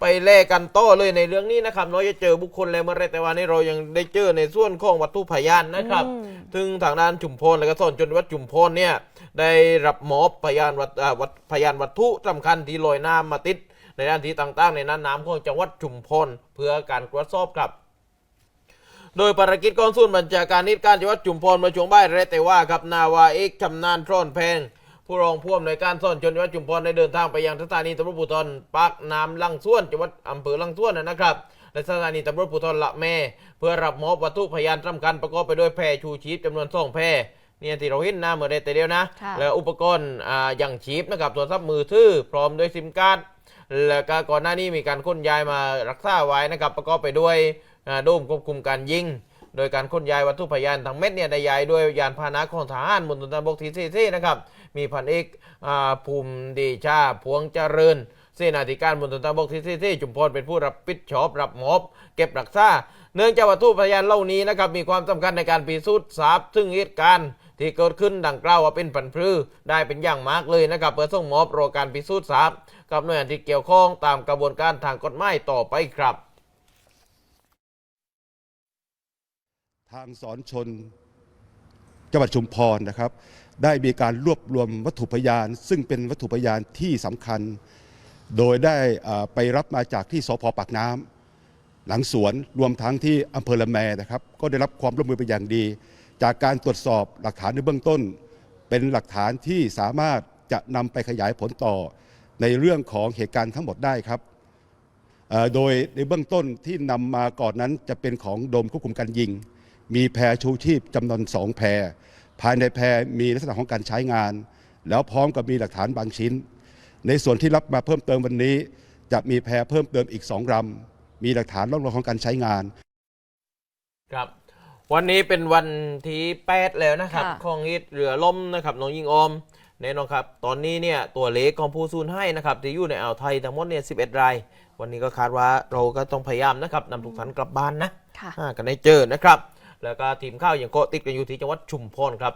ไปแลกกันโต้เลยในเรื่องนี้นะครับเราจะเจอบุคคลแล้วเมื่อไรแต่ว่านี้เรายังได้เจอในส่วนของวัตถุพยานนะครับอืมซึ่งทางด้านจุมพลและก็สอนจนวัดจุมพลเนี่ยได้รับมอบพยานวัตอ่าวัตพยานวัตถุสำคัญที่ลอยน้ำมาติด ในด้านที่ต่างๆ ในน่านน้ำของจังหวัดจุมพลเพื่อการตรวจสอบครับโดยภารกิจกองศูนย์บัญชาการนิตการจังหวัดจุมพรมาช่วงบ่ายแรกแต่ว่าครับนาวาเอกชำนาญทร่อนแพง ผู้รองผู้อำนวยการซ่อนจนจังหวัดจุมพรได้เดินทางไปยังสถานีตำรวจภูธรปากน้ำลังส่วนจังหวัดอำเภอลังส่วนนะครับ และสถานีตำรวจภูธรละแม่ เพื่อรับมอบวัตถุพยานสำคัญประกอบไปด้วยแพรชูชีพจำนวนสองแพรเนี่ยที่เราเห็นหน้าเมื่อได้แต่เดียวนะค่ะแล้วอุปกรณ์อ่าอย่างชีพนะครับโทรศัพท์มือถือพร้อมด้วยซิมการ์ดแล้วก็ก่อนหน้านี้มีการขนย้ายมารักษาไว้นะครับประกอบไปด้วยอ่าโดมควบคุมการยิง โดยการขนย้ายวัตถุพยานทั้งเม็ดเนี่ยได้ย้ายด้วยยานพาหนะของทหารมณฑลทหารบกที่สี่นะครับ มีพันเอกอ่าภูมิดีชาพวงเจริญเสนาธิการมณฑลทหารบกที่สี่จุมพรเป็นผู้รับผิดชอบรับมอบเก็บรักษาเนื่องจากวัตถุพยานเหล่านี้นะครับมีความสำคัญในการพิสูจน์ทราบซึ่งเหตุการณ์ที่เกิดขึ้นดังกล่าวว่าเป็นผันพรือได้เป็นอย่างมากเลยนะครับเพื่อส่งมอบรอการพิสูจน์ทราบกับหน่วยงานที่เกี่ยวข้องตามกระบวนการทางกฎหมายต่อไปครับ ทางสอนชนจังหวัดชุมพรนะครับ ได้มีการรวบรวมวัตถุพยาน ซึ่งเป็นวัตถุพยานที่สำคัญ โดยได้อ่าไปรับมาจากที่สพปากน้ำหลังสวนรวมทั้งที่อำเภอละแมนะครับ ก็ได้รับความร่วมมือเป็นอย่างดี จากการตรวจสอบหลักฐานในเบื้องต้น เป็นหลักฐานที่สามารถจะนำไปขยายผลต่อในเรื่องของเหตุการณ์ทั้งหมดได้ครับ เอ่อโดยในเบื้องต้นที่นำมาก่อนนั้นจะเป็นของโดมควบคุมการยิง มีแพรชูชีพจำนวนสองแพร ภายในแพรมีลักษณะของการใช้งาน แล้วพร้อมกับมีหลักฐานบางชิ้น ในส่วนที่รับมาเพิ่มเติมวันนี้ จะมีแพรเพิ่มเติมอีกสองลำมีหลักฐานร่องรอยของการใช้งาน ครับวันนี้เป็นวันที่8แล้วนะครับค่ะ ของฮิตเรือล่มนะครับน้องยิงออมแน่นอนครับ ตอนนี้เนี่ยตัวเลขของผู้สูญให้นะครับที่อยู่ในอ่าวไทยทั้งหมดเนี่ย11ราย วันนี้ก็คาดว่าเราก็ต้องพยายามนะครับนำทุกท่านกลับบ้านนะค่ะอ่ากันได้เจอนะครับ แล้วก็ทีมข้าวอย่างโกติดกันอยู่ที่จังหวัดชุมพรครับ